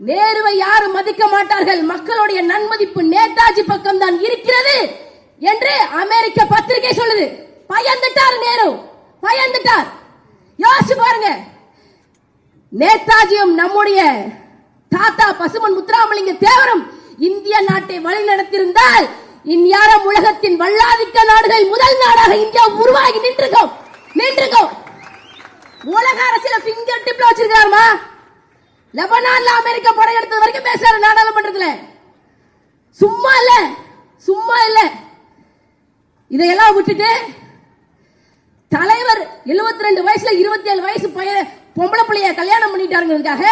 நேருவை யாரும் மதிக்க மாட்டார்கள். மக்களுடைய நன்மதிப்பு நேதாஜி பக்கம் தான் இருக்கிறது என்று அமெரிக்க பத்திரிகை சொல்லுது. பயந்துட்டார் நேரு. பயந்துட்டார். யோசிச்சு பாருங்க. நேதாஜியும் நம்முடைய தாத்தா பசுமன் முத்துராமலிங்க தேவரும் இந்திய நாட்டை வழிநடத்தியிருந்தால் இந்நேரம் உலகத்தின் வல்லாதிக்க நாடுகள் முதல் நாடாக இந்தியா உருவாகி நின்றுக்கும் நின்றுக்கும் உலக அரசியல பிங்கர் டிப்ல வச்சிருக்காருமா லெபனான்ல அமெரிக்கா படையெடுத்தது வரைக்கும் பேசுறாரு நாடாளுமன்றத்துல. சும்மா இல்ல சும்மா இல்ல. இதையெல்லாம் விட்டுட்டு தலைவர் 72 ரெண்டு வயசுல இருபத்தி ஏழு வயசு பையன் பொம்பளை பிள்ளைய கல்யாணம் பண்ணிட்டாருங்கிறதுக்காக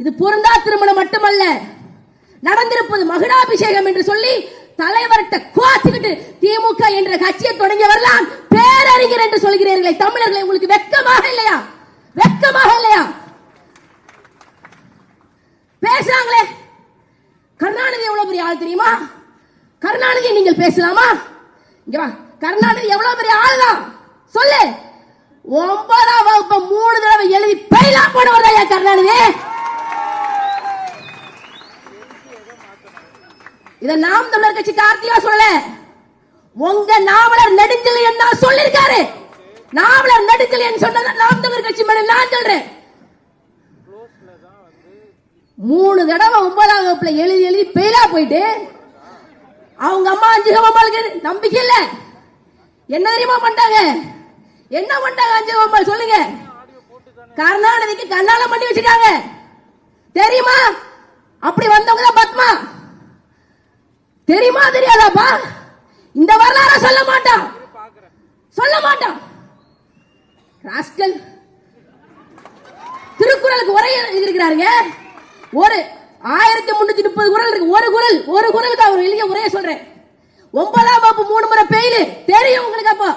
இது பொருந்தா திருமணம் மட்டுமல்ல. நடந்திருப்பது மகுடாபிஷேகம் என்று சொல்லி தலைவர்கிட்ட கோச்சுக்கிட்டு திமுக என்ற கட்சியை தொடங்கியவரெல்லாம் பேரறிஞர் என்று சொல்கிறீர்களே தமிழர்களை உங்களுக்கு வெக்கமாக இல்லையா? வெக்கமாக இல்லையா? பேசுறாங்களே? கருணாநிதி எவ்வளவு பெரிய ஆள் தெரியுமா? கருணாநிதி நீங்கள் பேசலாமா? இங்க வா. கருணாநிதி எவ்வளவு பெரிய ஆள் தான் சொல்லு. ஒன்பதாம் வகுப்பு மூணு தடவை எழுதி பெயிலா போனவர் ஐயா கருணாநிதி? இத நாம் தமிழர் கட்சி கார்த்திகா சொல்லல. உங்க நாவலர் நெடுஞ்செழியன் தான் சொல்லிருக்காரு நாவலர் நெடுஞ்செழியன் சொன்னதை நாம் தமிழர் கட்சி மேல நான் சொல்றேன். மூணு தடவை ஒன்பதாம் வகுப்புல எழுதி எழுதி பெயிலா போயிட்டு அவங்க அம்மா அஞ்சு அம்மாளுக்கு நம்பிக்கை இல்ல. என்ன தெரியுமா பண்ணிட்டாங்க? என்ன பண்ணிட்டாங்க அஞ்சு அம்மாள் சொல்லுங்க. கருணாநிதிக்கு கண்ணால பண்ணி வச்சுட்டாங்க தெரியுமா? அப்படி வந்தவங்க தான் பத்மா. தெரியுமா தெரியாதாப்பா? இந்த வரலாற சொல்ல மாட்டான். சொல்ல மாட்டான். ராஸ்கல் திருக்குறளுக்கு உரை எழுதியிருக்கிறாருங்க. ஒரு ஆயிரத்தி முன்னூத்தி முப்பது குரல் இருக்கு. ஒரு குரல் ஒரு குரலுக்கு அவர் எழுதிய உரையை சொல்றேன். ஒன்பதாம் வகுப்பு மூணு முறை பெயிலு தெரியும் உங்களுக்கு அப்போ.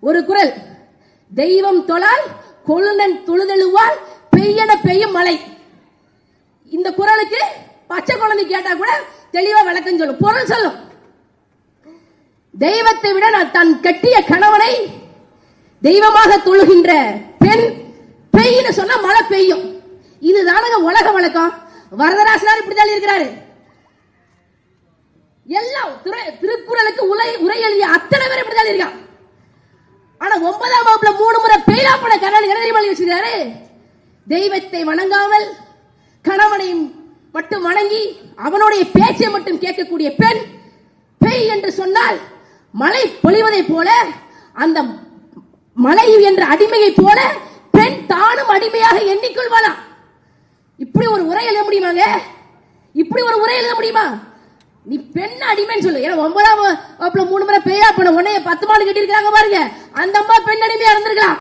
ஒரு குரல் தெய்வம் தொழால் கொழுந்தன் தொழுதெழுவால் பெய்யன பெய்யும் மழை. இந்த குரலுக்கு பச்சை குழந்தை கேட்டா கூட தெளிவா விளக்கம் சொல்லும். பொருள் சொல்லும். தெய்வத்தை விட நான் தன் கட்டிய கணவனை தெய்வமாக தொழுகின்ற பெண் பெய்யுன்னு சொன்னா மழை பெய்யும். இதுதானங்க உலக வழக்கம். வரதராசனார் இப்படிதான் இருக்கிறாரு. எல்லாம் திருக்குறளுக்கு உரை உரை எழுதிய அத்தனை பேர் இப்படிதான் இருக்கான் ஆனா ஒன்பதாம் வகுப்புல மூணு முறை பெயிலா போன கருணாநிதி என்ன தெரியுமா எழுதி வச்சிருக்காரு தெய்வத்தை வணங்காமல் கணவனையும் மட்டும் வணங்கி அவனுடைய பேச்சை மட்டும் கேட்கக்கூடிய பெண் பெய் என்று சொன்னால் மழை பொழிவதை போல அந்த மலை என்ற அடிமையை போல பெண் தானும் அடிமையாக எண்ணிக்கொள்வாளாம். இப்படி ஒரு உரை எழுத முடியுமாங்க? இப்படி ஒரு உரை எழுத முடியுமா? நீ பெண் அடிமைன்னு சொல்லு. ஏன்னா ஒன்பதாம் வகுப்புல மூணு முறை பெரியா பண்ண உடனே பத்து மாடு கட்டிருக்காங்க பாருங்க. அந்த அம்மா பெண் அடிமையா இருந்திருக்கலாம்.